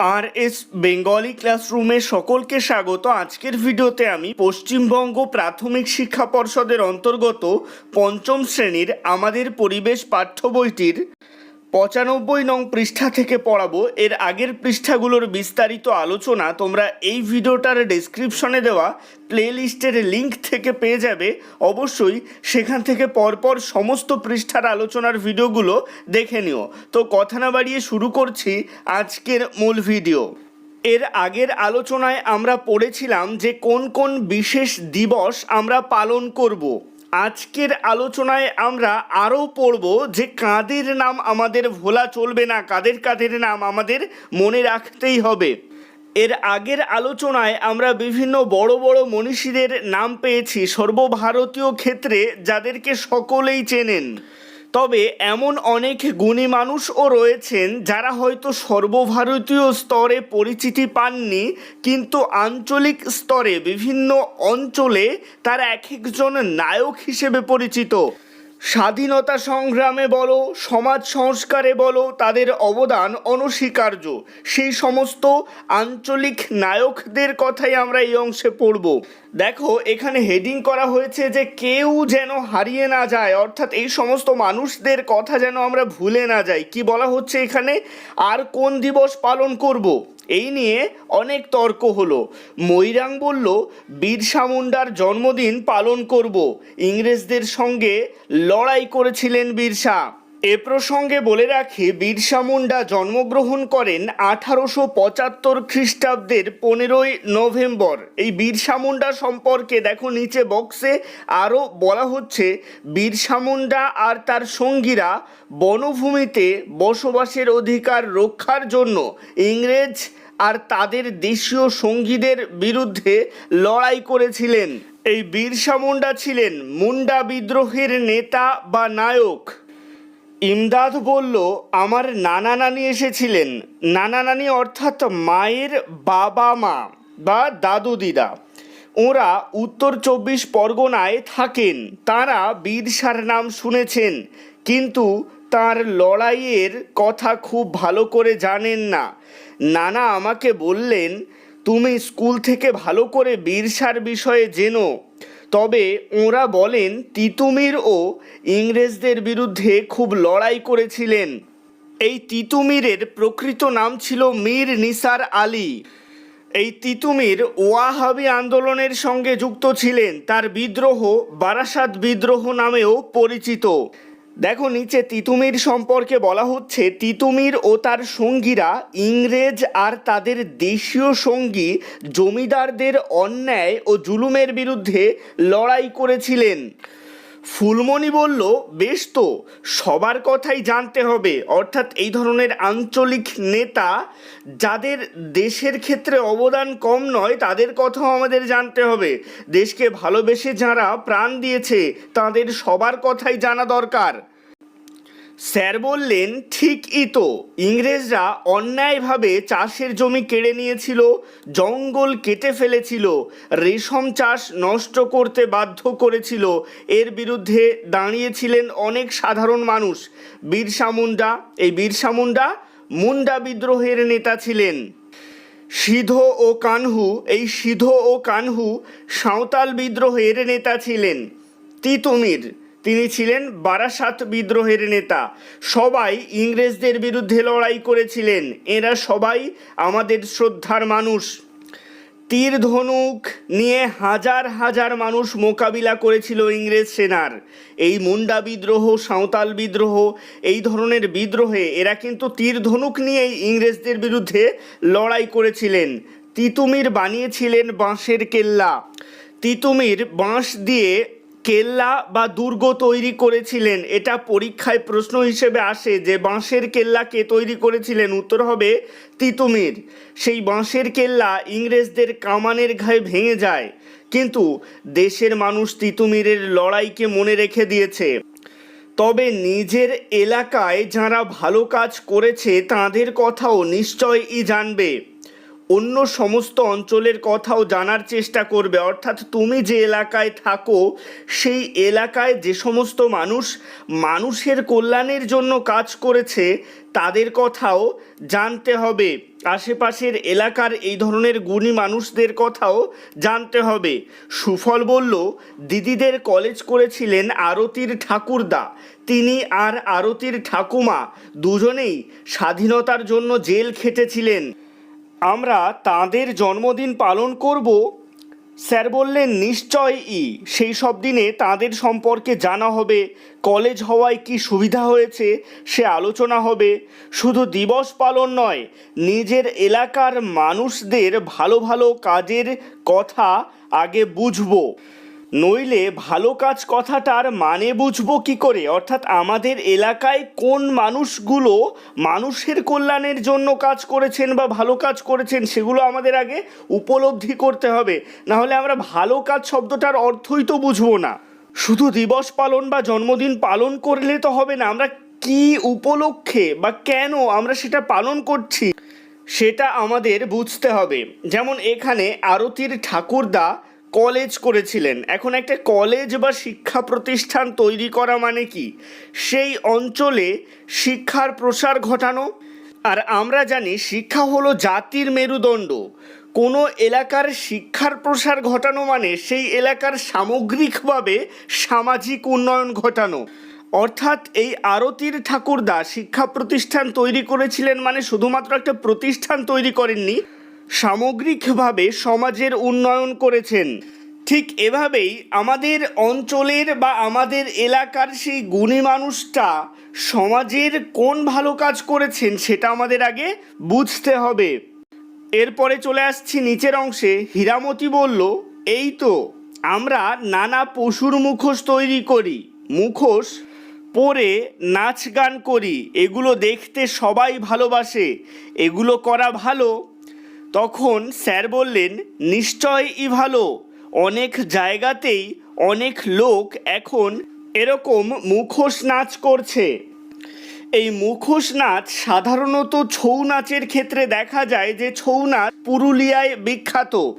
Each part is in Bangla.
আর এস বেঙ্গলি ক্লাসরুমে সকলকে স্বাগত। আজকের ভিডিওতে আমি পশ্চিমবঙ্গ প্রাথমিক শিক্ষা পর্ষদের অন্তর্গত পঞ্চম শ্রেণির আমাদের পরিবেশ পাঠ্য বইটির পঁচানব্বই নং পৃষ্ঠা থেকে পড়াবো। এর আগের পৃষ্ঠাগুলোর বিস্তারিত আলোচনা তোমরা এই ভিডিওটার ডেসক্রিপশনে দেওয়া প্লেলিস্টের লিংক থেকে পেয়ে যাবে। অবশ্যই সেখান থেকে পরপর সমস্ত পৃষ্ঠার আলোচনার ভিডিওগুলো দেখে নিও। তো কথা না বাড়িয়ে শুরু করছি আজকের মূল ভিডিও। এর আগের আলোচনায় আমরা পড়েছিলাম যে কোন কোন বিশেষ দিবস আমরা পালন করব। আজকের আলোচনায় আমরা আরও পড়ব যে কাদের নাম আমাদের ভোলা চলবে না, কাদের কাদের নাম আমাদের মনে রাখতেই হবে। এর আগের আলোচনায় আমরা বিভিন্ন বড় বড় মনীষীদের নাম পেয়েছি সর্বভারতীয় ক্ষেত্রে যাদেরকে সকলেই চেনেন। তবে এমন অনেক গুণী মানুষও রয়েছেন যারা হয়তো সর্বভারতীয় স্তরে পরিচিতি পাননি, কিন্তু আঞ্চলিক স্তরে বিভিন্ন অঞ্চলে তারা এক একজন নায়ক হিসেবে পরিচিত। স্বাধীনতা সংগ্রামে বলো, সমাজ সংস্কারে বলো, তাদের অবদান অনস্বীকার্য। সেই সমস্ত আঞ্চলিক নায়কদের কথাই আমরা এই অংশে পড়ব। দেখো, এখানে হেডিং করা হয়েছে যে কেউ যেন হারিয়ে না যায়, অর্থাৎ এই সমস্ত মানুষদের কথা যেন আমরা ভুলে না যাই। কি বলা হচ্ছে এখানে? আর কোন দিবস পালন করব? এই নিয়ে অনেক তর্ক হলো। মৈরাং বলল, বীরসা মুন্ডার জন্মদিন পালন করব। ইংরেজদের সঙ্গে লড়াই করেছিলেন বিরসা। এ প্রসঙ্গে বলে রাখি, বিরসা মুন্ডা জন্মগ্রহণ করেন আঠারোশো পঁচাত্তর খ্রিস্টাব্দের পনেরোই নভেম্বর। এই বিরসা মুন্ডা সম্পর্কে দেখো নিচে বক্সে আরও বলা হচ্ছে, বিরসা মুন্ডা আর তার সঙ্গীরা বনভূমিতে বসবাসের অধিকার রক্ষার জন্য ইংরেজ আর তাদের দেশীয় সঙ্গীদের বিরুদ্ধে লড়াই করেছিলেন। এই বিরসা মুন্ডা ছিলেন মুন্ডা বিদ্রোহের নেতা বা নায়ক। ইমদাদ বলল, আমার নানা নানি এসেছিলেন। নানা নানি অর্থাৎ মায়ের বাবা মা বা দাদু দিদা। ওরা উত্তর চব্বিশ পরগনায় থাকেন। তারা বীরসার নাম শুনেছেন, কিন্তু তার লড়াইয়ের কথা খুব ভালো করে জানেন না। নানা আমাকে বললেন, তুমি স্কুল থেকে ভালো করে বীরসার বিষয়ে জেনো। তবে ওঁরা বলেন, তিতুমির ও ইংরেজদের বিরুদ্ধে খুব লড়াই করেছিলেন। এই তিতুমিরের প্রকৃত নাম ছিল মীর নিসার আলী। এই তিতুমির ওয়াহাবি আন্দোলনের সঙ্গে যুক্ত ছিলেন। তার বিদ্রোহ বারাসাত বিদ্রোহ নামেও পরিচিত। দেখো নিচে তিতুমির সম্পর্কে বলা হচ্ছে, তিতুমির ও তার সঙ্গীরা ইংরেজ আর তাদের দেশীয় সঙ্গী জমিদারদের অন্যায় ও জুলুমের বিরুদ্ধে লড়াই করেছিলেন। ফুলমণি বলল, বেশ তো, সবার কথাই জানতে হবে। অর্থাৎ এই ধরনের আঞ্চলিক নেতা যাদের দেশের ক্ষেত্রে অবদান কম নয়, তাদের কথাও আমাদের জানতে হবে। দেশকে ভালোবেসে যারা প্রাণ দিয়েছে, তাদের সবার কথাই জানা দরকার। স্যার বললেন ঠিকই তো। ইংরেজরা অন্যায়ভাবে চাষের জমি কেড়ে নিয়েছিল, জঙ্গল কেটে ফেলেছিল, রেশম চাষ নষ্ট করতে বাধ্য করেছিল। এর বিরুদ্ধে দাঁড়িয়েছিলেন অনেক সাধারণ মানুষ। বীরসা মুন্ডা, এই বীরসা মুন্ডা মুন্ডা বিদ্রোহের নেতা ছিলেন। সিধ ও কানহু, এই সিধ ও কানহু সাঁওতাল বিদ্রোহের নেতা ছিলেন। তিতুমির তিনি ছিলেন বারাসাত বিদ্রোহের নেতা। সবাই ইংরেজদের বিরুদ্ধে লড়াই করেছিলেন। এরা সবাই আমাদের শ্রদ্ধার মানুষ। তীর ধনুক নিয়ে হাজার হাজার মানুষ মোকাবিলা করেছিল ইংরেজ সেনার। এই মুন্ডা বিদ্রোহ, সাঁওতাল বিদ্রোহ, এই ধরনের বিদ্রোহে এরা কিন্তু তীর ধনুক নিয়েই ইংরেজদের বিরুদ্ধে লড়াই করেছিলেন। তিতুমির বানিয়েছিলেন বাঁশের কেল্লা। তিতুমির বাঁশ দিয়ে কেল্লা বা দুর্গ তৈরি করেছিলেন? এটা পরীক্ষায় প্রশ্ন হিসেবে আসে যে, বাঁশের কেল্লা কে তৈরি করেছিলেন? উত্তর হবে তিতুমির। সেই বাঁশের কেল্লা ইংরেজদের কামানের ঘায়ে ভেঙে যায়। কিন্তু দেশের মানুষ তিতুমিরের লড়াইকে মনে রেখে দিয়েছে। তবে নিজের এলাকায় যারা ভালো কাজ করেছে, তাদের কথাও নিশ্চয়ই জানবে। অন্য সমস্ত অঞ্চলের কথাও জানার চেষ্টা করবে। অর্থাৎ তুমি যে এলাকায় থাকো, সেই এলাকায় যে সমস্ত মানুষ, মানুষের কল্যাণের জন্য কাজ করেছে, তাদের কথাও জানতে হবে। আশেপাশের এলাকার এই ধরনের গুণী মানুষদের কথাও জানতে হবে। সুফল বলল, দিদিদের কলেজ করেছিলেন আরতির ঠাকুরদা। তিনি আর আরতির ঠাকুমা দুজনেই স্বাধীনতার জন্য জেল খেটেছিলেন। আমরা তাদের জন্মদিন পালন করব। স্যার বললেন নিশ্চয়ই সেই সব দিনে তাদের সম্পর্কে জানা হবে। কলেজ হওয়ায় কি সুবিধা হয়েছে সে আলোচনা হবে। শুধু দিবস পালন নয়, নিজের এলাকার মানুষদের ভালো ভালো কাজের কথা আগে বুঝব। নইলে ভালো কাজ কথাটার মানে বুঝব কি করে? অর্থাৎ আমাদের এলাকায় কোন মানুষগুলো মানুষের কল্যাণের জন্য কাজ করেছেন বা ভালো কাজ করেছেন সেগুলো আমাদের আগে উপলব্ধি করতে হবে। না হলে আমরা ভালো কাজ শব্দটার অর্থই তো বুঝব না। শুধু দিবস পালন বা জন্মদিন পালন করলে তো হবে না, আমরা কি উপলক্ষে বা কেন আমরা সেটা পালন করছি সেটা আমাদের বুঝতে হবে। যেমন এখানে আরতির ঠাকুরদা কলেজ করেছিলেন। এখন একটা কলেজ বা শিক্ষা প্রতিষ্ঠান তৈরি করা মানে কি? সেই অঞ্চলে শিক্ষার প্রসার ঘটানো? আর আমরা জানি শিক্ষা হলো জাতির মেরুদণ্ড। কোনো এলাকার শিক্ষার প্রসার ঘটানো মানে সেই এলাকার সামগ্রিকভাবে সামাজিক উন্নয়ন ঘটানো। অর্থাৎ এই আরতির ঠাকুরদা শিক্ষা প্রতিষ্ঠান তৈরি করেছিলেন মানে শুধুমাত্র একটা প্রতিষ্ঠান তৈরি করেননি সামগ্রিকভাবে সমাজের উন্নয়ন করেছেন। ঠিক এভাবেই আমাদের অঞ্চলের বা আমাদের এলাকার সেই গুণী মানুষটা সমাজের কোন ভালো কাজ করেছেন সেটা আমাদের আগে বুঝতে হবে। এরপরে চলে আসছি নিচের অংশে। হীরামতি বলল, এই তো, আমরা নানা পশুর মুখোশ তৈরি করি, মুখোশ পরে নাচ গান করি। এগুলো দেখতে সবাই ভালোবাসে। এগুলো করা ভালো তখন স্যার বললেন নিশ্চয়ই ভালো। অনেক জায়গাতেই অনেক লোক এখন এরকম মুখোশ নাচ করছে। এই মুখোশ নাচ সাধারণত ছৌ নাচের ক্ষেত্রে দেখা যায় যে ছৌ নাচ পুরুলিয়ায় বিখ্যাত।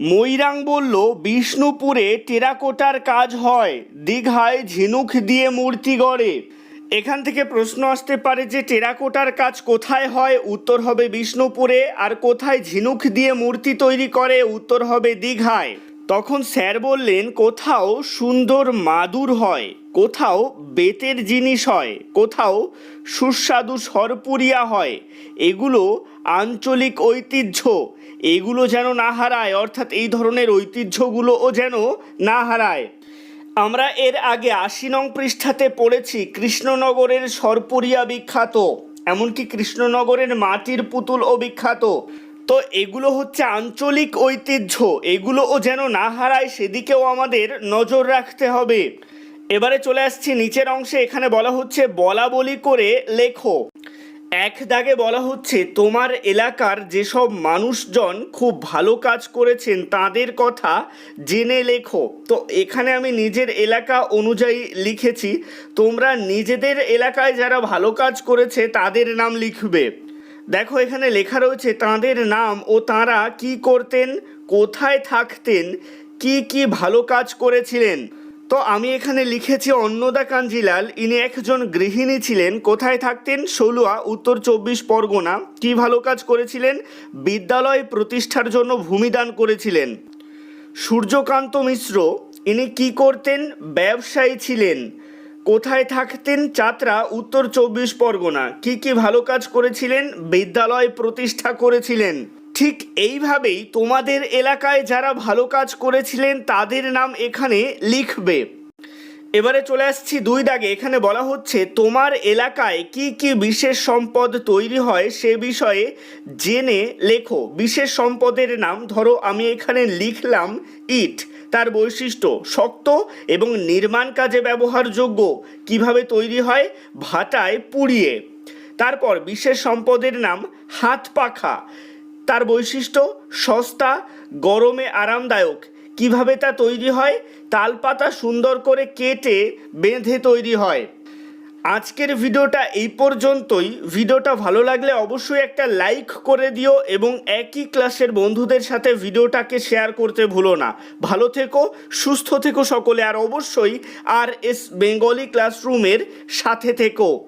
মৈরাং বলল, বিষ্ণুপুরে টেরাকোটার কাজ হয়, দীঘায় ঝিনুক দিয়ে মূর্তি গড়ে। এখান থেকে প্রশ্ন আসতে পারে যে টেরাকোটার কাজ কোথায় হয়? উত্তর হবে বিষ্ণুপুরে। আর কোথায় ঝিনুক দিয়ে মূর্তি তৈরি করে? উত্তর হবে দীঘায়। তখন স্যার বললেন, কোথাও সুন্দর মাদুর হয়, কোথাও বেতের জিনিস হয়, কোথাও সুস্বাদু সরপুরিয়া হয়। এগুলো আঞ্চলিক ঐতিহ্য। এগুলো যেন না হারায়, অর্থাৎ এই ধরনের ঐতিহ্যগুলোও যেন না হারায়। আমরা এর আগে আশি নং পৃষ্ঠাতে পড়েছি, কৃষ্ণনগরের সরপুরিয়া বিখ্যাত, এমনকি কৃষ্ণনগরের মাটির পুতুলও বিখ্যাত। তো এগুলো হচ্ছে আঞ্চলিক ঐতিহ্য, এগুলোও যেন না হারায় সেদিকেও আমাদের নজর রাখতে হবে। এবারে চলে আসছি নিচের অংশে, এখানে বলা হচ্ছে বলা বলি করে লেখো। এক দাগে বলা হচ্ছে, তোমার এলাকার যেসব মানুষজন খুব ভালো কাজ করেছেন তাদের কথা জেনে লেখো। তো এখানে আমি নিজের এলাকা অনুযায়ী লিখেছি, তোমরা নিজেদের এলাকায় যারা ভালো কাজ করেছে তাদের নাম লিখবে। দেখো এখানে লেখা রয়েছে, তাদের নাম ও তারা কি করতেন, কোথায় থাকতেন, কি কি ভালো কাজ করেছিলেন। তো আমি এখানে লিখেছি অন্নদা কাঞ্জিলাল, ইনি একজন গৃহিণী ছিলেন। কোথায় থাকতেন? সলুয়া, উত্তর চব্বিশ পরগনা। কি ভালো কাজ করেছিলেন? বিদ্যালয় প্রতিষ্ঠার জন্য ভূমিদান করেছিলেন। সূর্যকান্ত মিশ্র, ইনি কি করতেন? ব্যবসায়ী ছিলেন। কোথায় থাকতেন? চাতরা, উত্তর চব্বিশ পরগনা। কি কি ভালো কাজ করেছিলেন? বিদ্যালয় প্রতিষ্ঠা করেছিলেন। ঠিক এইভাবেই তোমাদের এলাকায় যারা ভালো কাজ করেছিলেন, তাদের নাম এখানে লিখবে। এবারে চলে আসছি দুই দাগে। এখানে বলা হচ্ছে, তোমার এলাকায় কি কি বিশেষ সম্পদ তৈরি হয় সে বিষয়ে জেনে লেখো। বিশেষ সম্পদের নাম, ধরো আমি এখানে লিখলাম ইট, তার বৈশিষ্ট্য শক্ত এবং নির্মাণ কাজে ব্যবহারযোগ্য। কীভাবে তৈরি হয়? ভাটায় পুড়িয়ে। তারপর, বিশেষ সম্পদের নাম, হাত পাখা। তার বৈশিষ্ট্য সস্তা, গরমে আরামদায়ক। কীভাবে তা তৈরি হয়? তালপাতা সুন্দর করে কেটে বেঁধে তৈরি হয়। আজকের ভিডিওটা এই পর্যন্তই। ভিডিওটা ভালো লাগলে অবশ্যই একটা লাইক করে দিও এবং একই ক্লাসের বন্ধুদের সাথে ভিডিওটাকে শেয়ার করতে ভুলো না। ভালো থেকো, সুস্থ থেকো সকলে, আর অবশ্যই আর এস বেঙ্গলি ক্লাসরুমের সাথে থেকো।